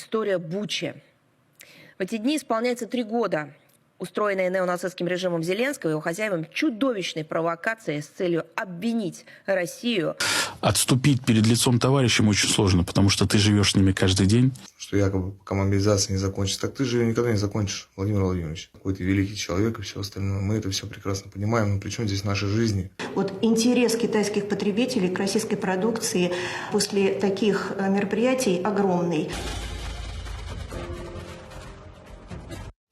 история Бучи. В эти дни исполняется три года устроенной неонацистским режимом Зеленского и его хозяевам чудовищной провокации с целью обвинить Россию Отступить перед лицом товарищем очень сложно, потому что ты живешь с ними каждый день. что якобы пока мобилизация не закончится. Так ты же ее никогда не закончишь, Владимир Владимирович. Какой ты великий человек и все остальное. Мы это все прекрасно понимаем, но при чем здесь наши жизни? Вот интерес китайских потребителей к российской продукции после таких э, мероприятий огромный.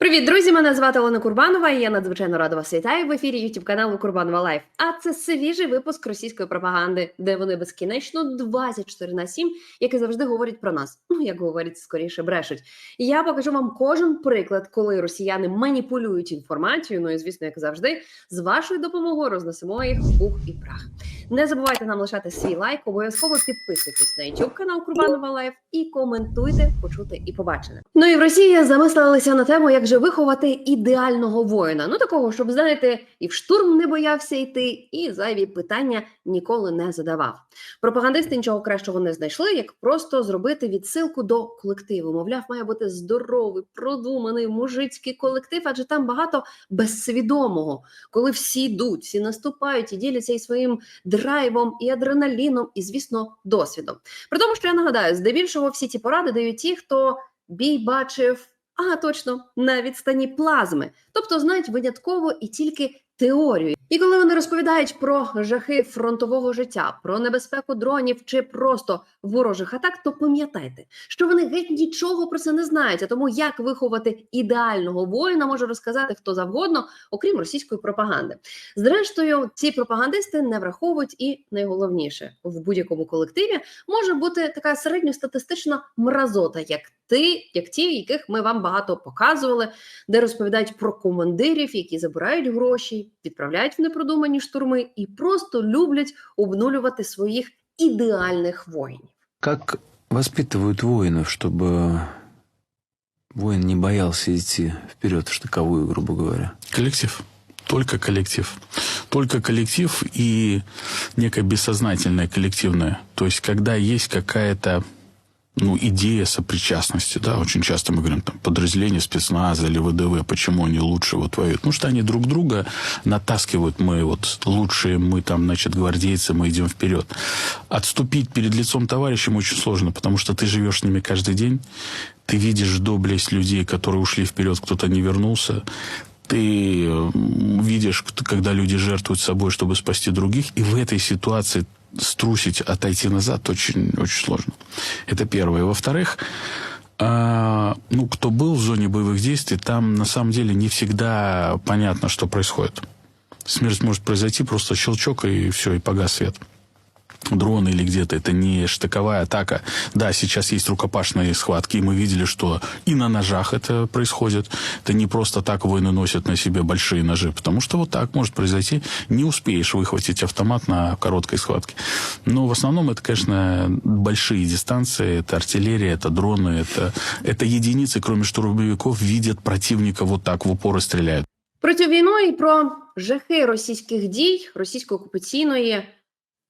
Привіт, друзі! Мене звати Олена Курбанова. і Я надзвичайно рада вас вітаю в ефірі youtube каналу Курбанова Лайф. А це свіжий випуск російської пропаганди, де вони безкінечно 24 на 7, як і завжди говорять про нас. Ну як говорять, скоріше брешуть. Я покажу вам кожен приклад, коли росіяни маніпулюють інформацією. Ну і звісно, як завжди, з вашою допомогою рознесемо їх в пух і прах. Не забувайте нам лишати свій лайк, обов'язково підписуйтесь на YouTube канал Курбанова Лайф і коментуйте, почути і побачене. Ну і в Росії замислилися на тему, як же виховати ідеального воїна. Ну такого, щоб знаєте, і в штурм не боявся йти, і зайві питання ніколи не задавав. Пропагандисти нічого кращого не знайшли, як просто зробити відсилку до колективу. Мовляв, має бути здоровий, продуманий мужицький колектив, адже там багато безсвідомого, коли всі йдуть, всі наступають і діляться і своїм драйвом, і адреналіном, і, звісно, досвідом. При тому, що я нагадаю, здебільшого всі ці поради дають ті, хто бій бачив. Ага, точно на відстані плазми, тобто знають винятково і тільки теорію. І коли вони розповідають про жахи фронтового життя, про небезпеку дронів чи просто ворожих атак, то пам'ятайте, що вони геть нічого про це не знають. А тому як виховати ідеального воїна може розказати хто завгодно, окрім російської пропаганди. Зрештою, ці пропагандисти не враховують і найголовніше в будь-якому колективі може бути така середньостатистична мразота, як ти, як ті, яких ми вам багато показували, де розповідають про командирів, які забирають гроші, відправляють в непродумані штурми і просто люблять обнулювати своїх ідеальних воїнів. Как воспитывают воинов, чтобы воин не боялся идти вперед в штыковую, грубо говоря? Коллектив. Только коллектив. Только коллектив и некое бессознательное коллективное. То есть, когда есть какая-то ну, идея сопричастности, да, очень часто мы говорим, там, подразделение спецназа или ВДВ, почему они лучше вот воюют? Потому что они друг друга натаскивают, мы вот лучшие, мы там, значит, гвардейцы, мы идем вперед. Отступить перед лицом товарищем очень сложно, потому что ты живешь с ними каждый день, ты видишь доблесть людей, которые ушли вперед, кто-то не вернулся, ты видишь, когда люди жертвуют собой, чтобы спасти других, и в этой ситуации струсить, отойти назад очень, очень сложно. Это первое. Во-вторых, а, ну, кто был в зоне боевых действий, там на самом деле не всегда понятно, что происходит. Смерть может произойти, просто щелчок, и все, и погас свет Дрон или где-то, это не штыковая атака. Да, сейчас есть рукопашные схватки, и мы видели, что и на ножах это происходит. Это не просто так воины носят на себе большие ножи, потому что вот так может произойти. Не успеешь выхватить автомат на короткой схватке. Но в основном это, конечно, большие дистанции, это артиллерия, это дроны, это, это единицы, кроме штурмовиков, видят противника вот так в упор и стреляют. Про цю війну і про жахи російських дій, російської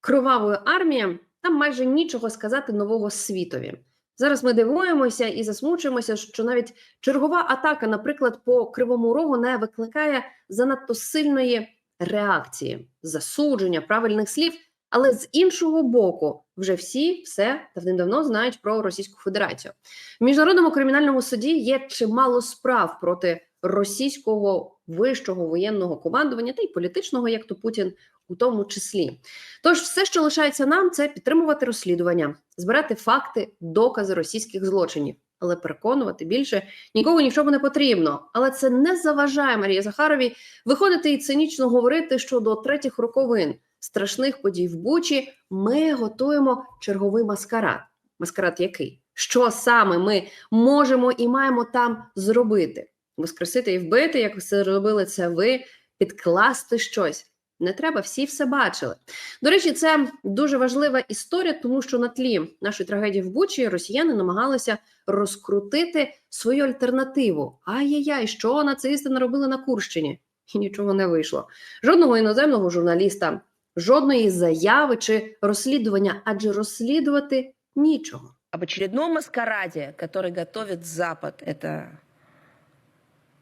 кровавої армії, там майже нічого сказати нового світові. Зараз ми дивуємося і засмучуємося, що навіть чергова атака, наприклад, по кривому рогу не викликає занадто сильної реакції, засудження правильних слів. Але з іншого боку, вже всі все давним-давно знають про Російську Федерацію. В міжнародному кримінальному суді є чимало справ проти російського вищого воєнного командування та й політичного, як то Путін, у тому числі. Тож, все, що лишається нам, це підтримувати розслідування, збирати факти, докази російських злочинів. Але переконувати більше нікого ні в чому не потрібно. Але це не заважає Марії Захаровій виходити і цинічно говорити, що до третіх роковин страшних подій в Бучі ми готуємо черговий маскарад. Маскарад який? Що саме ми можемо і маємо там зробити? Воскресити і вбити, як це робили це ви, підкласти щось. Не треба, всі все бачили. До речі, це дуже важлива історія, тому що на тлі нашої трагедії в Бучі росіяни намагалися розкрутити свою альтернативу. Ай-яй-яй, що нацисти наробили на Курщині? І нічого не вийшло. Жодного іноземного журналіста, жодної заяви чи розслідування, адже розслідувати нічого. об очередном маскараде, который готовит Запад. Это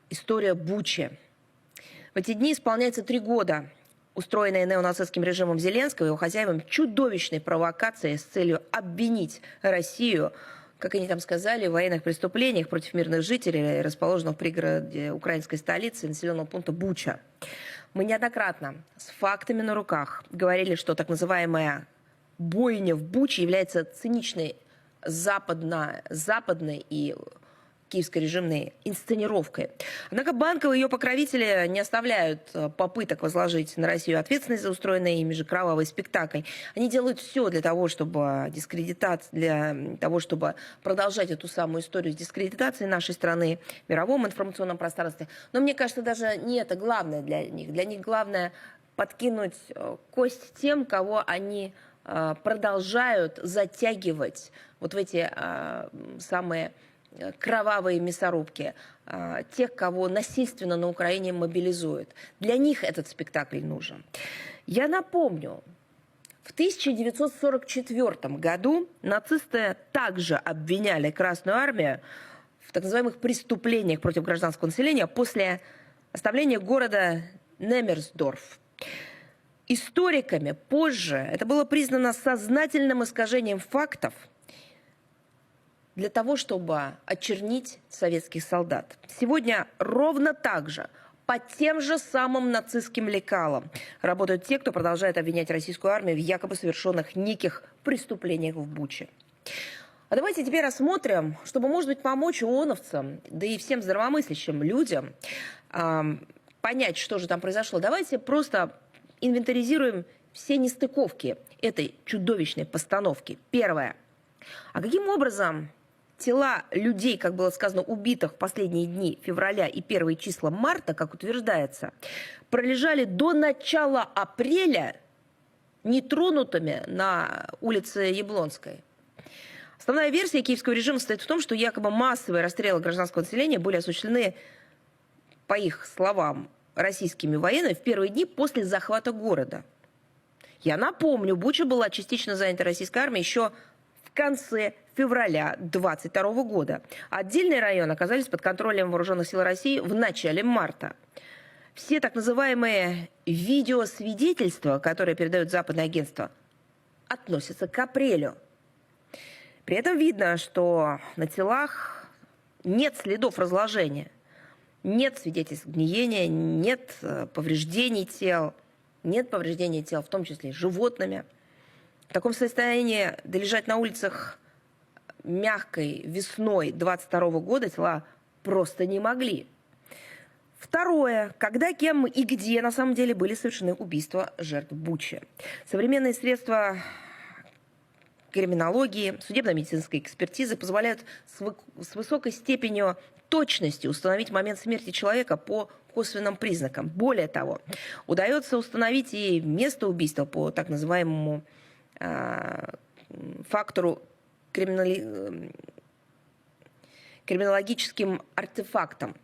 история Бучи. В эти дни исполняется три года устроенной неонацистским режимом Зеленского и его хозяевам чудовищной провокации с целью обвинить Россию, как они там сказали, в военных преступлениях против мирных жителей, расположенного в пригороде украинской столицы населенного пункта Буча. Мы неоднократно с фактами на руках говорили, что так называемая бойня в Буче является циничной западно, западной и киевско-режимной инсценировкой. Однако банковые ее покровители не оставляют э, попыток возложить на Россию ответственность за устроенный ими же кровавый спектакль. Они делают все для того, чтобы дискредитация, для того, чтобы продолжать эту самую историю с дискредитацией нашей страны в мировом информационном пространстве. Но мне кажется, даже не это главное для них. Для них главное подкинуть э, кость тем, кого они э, продолжают затягивать вот в эти э, самые кровавые мясорубки, э, тех, кого насильственно на Украине мобилизуют. Для них этот спектакль нужен. Я напомню, в 1944 году нацисты также обвиняли Красную Армию в так называемых преступлениях против гражданского населения после оставления города Немерсдорф. Историками позже это было признано сознательным искажением фактов для того, чтобы очернить советских солдат. Сегодня ровно так же по тем же самым нацистским лекалам работают те, кто продолжает обвинять российскую армию в якобы совершенных неких преступлениях в Буче. А давайте теперь рассмотрим, чтобы, может быть, помочь ООНовцам, да и всем здравомыслящим людям эм, понять, что же там произошло. Давайте просто инвентаризируем все нестыковки этой чудовищной постановки. Первое. А каким образом тела людей, как было сказано, убитых в последние дни февраля и первые числа марта, как утверждается, пролежали до начала апреля нетронутыми на улице Яблонской? Основная версия киевского режима состоит в том, что якобы массовые расстрелы гражданского населения были осуществлены, по их словам, российскими военными в первые дни после захвата города. Я напомню, Буча была частично занята российской армией еще в конце февраля 22 года. Отдельные районы оказались под контролем вооруженных сил России в начале марта. Все так называемые видеосвидетельства, которые передают западное агентство, относятся к апрелю. При этом видно, что на телах нет следов разложения, нет свидетельств гниения, нет э, повреждений тел, нет повреждений тел, в том числе животными. В таком состоянии долежать на улицах мягкой весной 22 года тела просто не могли. Второе. Когда, кем и где на самом деле были совершены убийства жертв Бучи. Современные средства криминологии, судебно-медицинской экспертизы позволяют с, вы- с высокой степенью точности установить момент смерти человека по косвенным признакам. Более того, удается установить и место убийства по так называемому м, фактору криминали- эм, криминологическим артефактам.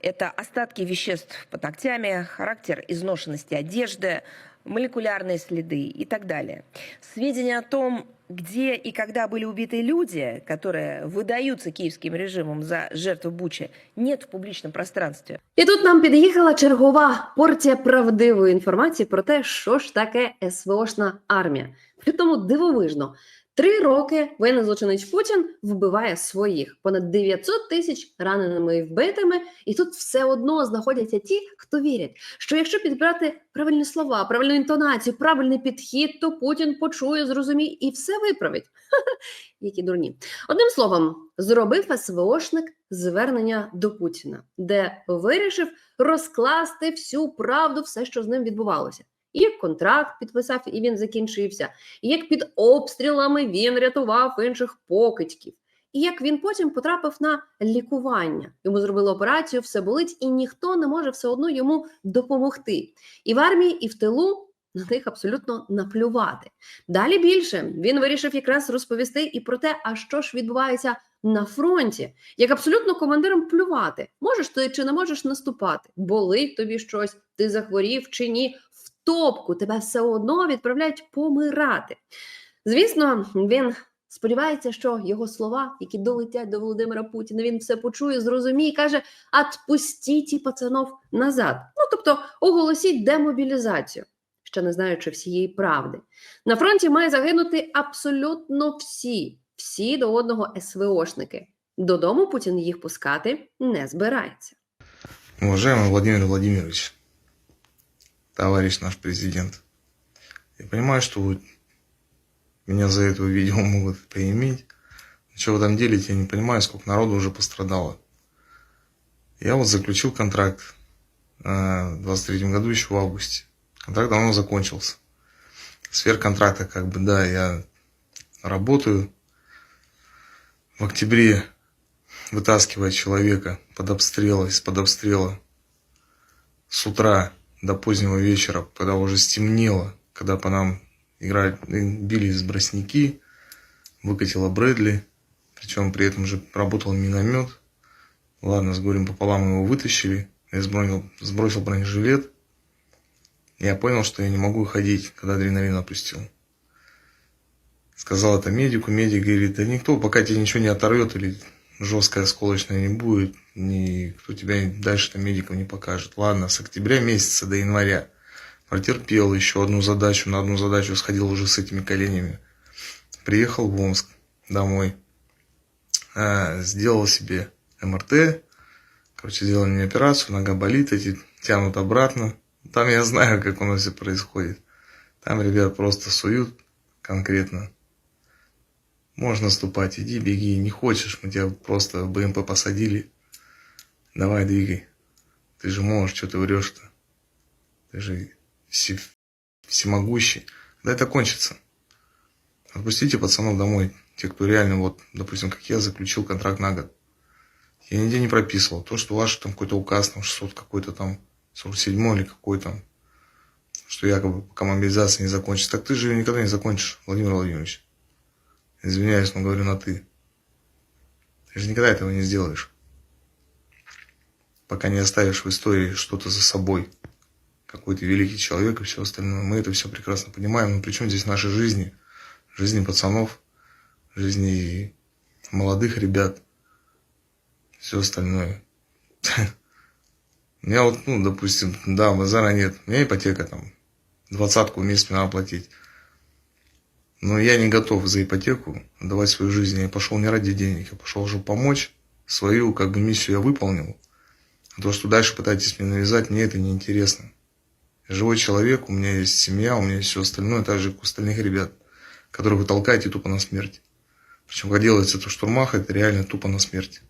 Это остатки веществ под ногтями, характер изношенности одежды, молекулярные следы и так далее. Сведения о том, где и когда были убиты люди, которые выдаются киевским режимом за жертву Бучи, нет в публичном пространстве. І тут нам під'їхала чергова порція правдивої інформації про те, що ж таке СВОшна армія. При тому дивовижно. Три роки воєнний злочинець Путін вбиває своїх понад 900 тисяч раненими і вбитими, і тут все одно знаходяться ті, хто вірять, що якщо підбирати правильні слова, правильну інтонацію, правильний підхід, то Путін почує, зрозуміє і все виправить. Ха-ха, Які дурні. Одним словом, зробив СВОшник звернення до Путіна, де вирішив розкласти всю правду, все, що з ним відбувалося. І контракт підписав, і він закінчився, і як під обстрілами він рятував інших покидьків, і як він потім потрапив на лікування. Йому зробили операцію, все болить, і ніхто не може все одно йому допомогти. І в армії, і в тилу на них абсолютно наплювати. Далі більше він вирішив якраз розповісти і про те, а що ж відбувається на фронті, як абсолютно командиром плювати. Можеш ти чи не можеш наступати? Болить тобі щось, ти захворів чи ні? Топку тебе все одно відправляють помирати. Звісно, він Сподівається, що його слова, які долетять до Володимира Путіна, він все почує, зрозуміє і каже: «Отпустіть пацанов назад. Ну тобто оголосіть демобілізацію, ще не знаючи всієї правди. На фронті має загинути абсолютно всі, всі до одного СВОшники. Додому Путін їх пускати не збирається. Уважаемый Владимир Владимирович, товарищ наш президент, я понимаю, что вы меня за это видео могут поиметь. Но что в этом деле, я не понимаю, сколько народу уже пострадало. Я вот заключил контракт э, в 23 году, еще в августе. Контракт давно закончился. Сверхконтракта, как бы, да, я работаю. В октябре вытаскивая человека под обстрел, из-под обстрела с утра до позднего вечера, когда уже стемнело, когда по нам играли, били из выкатила Брэдли, причем при этом же работал миномет. Ладно, с горем пополам его вытащили, я сбросил, сбросил бронежилет. Я понял, что я не могу ходить, когда адреналин опустил. Сказал это медику, медик говорит, да никто пока тебе ничего не оторвет или жесткая осколочная не будет, никто тебя дальше там медикам не покажет. Ладно, с октября месяца до января протерпел еще одну задачу, на одну задачу сходил уже с этими коленями. Приехал в Омск домой, а, сделал себе МРТ, короче, сделали мне операцию, нога болит, эти тянут обратно. Там я знаю, как у нас все происходит. Там ребят просто суют конкретно. Можно ступать, иди, беги. Не хочешь, мы тебя просто в БМП посадили. Давай, двигай. Ты же можешь, что ты врешь-то? Ты же все, всемогущий. Когда это кончится? Отпустите пацанов домой. Те, кто реально, вот, допустим, как я, заключил контракт на год. Я нигде не прописывал. То, что ваш там какой-то указ, там 600 какой-то там, 47 или какой там, что якобы пока мобилизация не закончится. Так ты же ее никогда не закончишь, Владимир Владимирович. Извиняюсь, но говорю на ты. Ты же никогда этого не сделаешь. Пока не оставишь в истории что-то за собой. Какой ты великий человек и все остальное. Мы это все прекрасно понимаем. Но причем здесь наши жизни? Жизни пацанов, жизни молодых ребят. Все остальное. У меня вот, ну, допустим, да, базара нет. У меня ипотека там. Двадцатку в месяц надо платить. Но я не готов за ипотеку отдавать свою жизнь. Я пошел не ради денег, я пошел, чтобы помочь. Свою как бы миссию я выполнил. А то, что дальше пытаетесь мне навязать, мне это не интересно. Я живой человек, у меня есть семья, у меня есть все остальное, так же, как у остальных ребят, которых вы толкаете тупо на смерть. Причем, когда делается это в штурмах, это реально тупо на смерть.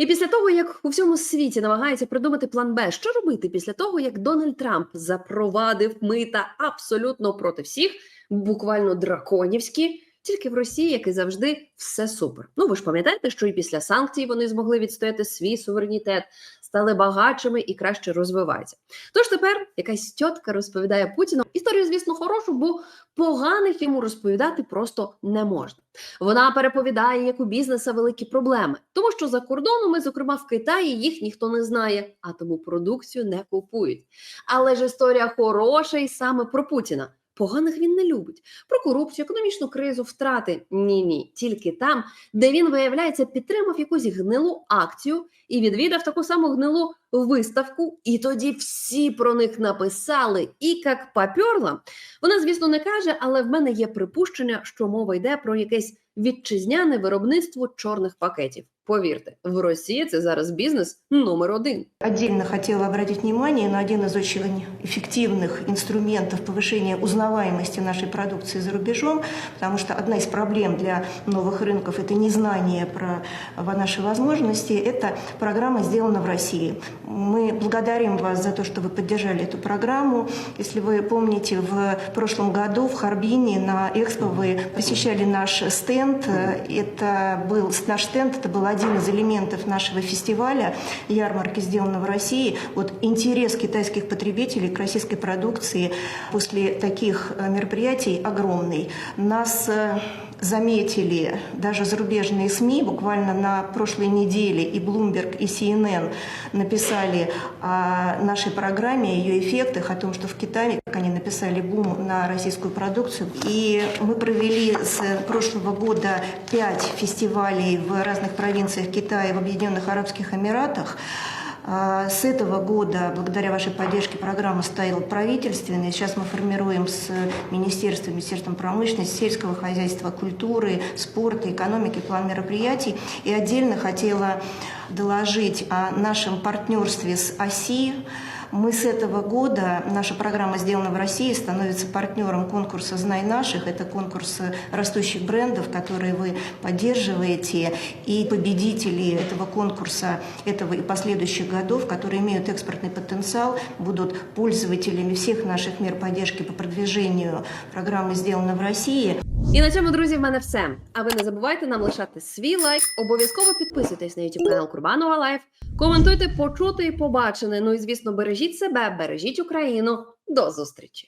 І після того, як у всьому світі намагаються придумати план Б, що робити після того, як Дональд Трамп запровадив мита абсолютно проти всіх, Буквально драконівські, тільки в Росії, як і завжди, все супер. Ну ви ж пам'ятаєте, що і після санкцій вони змогли відстояти свій суверенітет, стали багатшими і краще розвиваються. Тож тепер якась тітка розповідає Путіну історію, звісно, хорошу, бо поганих йому розповідати просто не можна. Вона переповідає, як у бізнеса великі проблеми, тому що за кордоном, і, зокрема в Китаї, їх ніхто не знає, а тому продукцію не купують. Але ж історія хороша і саме про Путіна. Поганих він не любить. Про корупцію, економічну кризу, втрати. Ні, ні, тільки там, де він, виявляється, підтримав якусь гнилу акцію і відвідав таку саму гнилу виставку. І тоді всі про них написали. І як папьорла, вона, звісно, не каже, але в мене є припущення, що мова йде про якесь вітчизняне виробництво чорних пакетів. Повірте, в Росії це зараз бізнес номер один. Отдельно хотела обратить внимание на один из очень эффективных инструментов повышения узнаваемости нашей продукции за рубежом, потому что одна из проблем для новых рынков – это незнание про наши возможности. Эта программа сделана в России. Мы благодарим вас за то, что вы поддержали эту программу. Если вы помните, в прошлом году в Харбине на Экспо вы посещали наш стенд. Это был наш стенд, это был один из элементов нашего фестиваля ярмарки сделано в России. Вот интерес китайских потребителей к российской продукции после таких э, мероприятий огромный. Нас э, заметили даже зарубежные СМИ, буквально на прошлой неделе и Bloomberg, и CNN написали о нашей программе, ее эффектах, о том, что в Китае они написали, бум на российскую продукцию. И мы провели с прошлого года пять фестивалей в разных провинциях Китая и в Объединенных Арабских Эмиратах. А, С этого года, благодаря вашей поддержке, программа стала правительственной. Сейчас мы формируем с Министерством, Министерством промышленности, сельского хозяйства, культуры, спорта, экономики план мероприятий. И отдельно хотела доложить о нашем партнерстве с ОСИ. Мы с этого года, наша программа «Сделана в России» становится партнером конкурса «Знай наших». Это конкурс растущих брендов, которые вы поддерживаете. И победители этого конкурса, этого и последующих годов, которые имеют экспортный потенциал, будут пользователями всех наших мер поддержки по продвижению программы «Сделана в России». І на цьому, друзі, в мене все. А ви не забувайте нам лишати свій лайк, обов'язково підписуйтесь на YouTube канал Курбанова Лайф, коментуйте почути і побачене. Ну і звісно, бережіть себе, бережіть Україну. До зустрічі!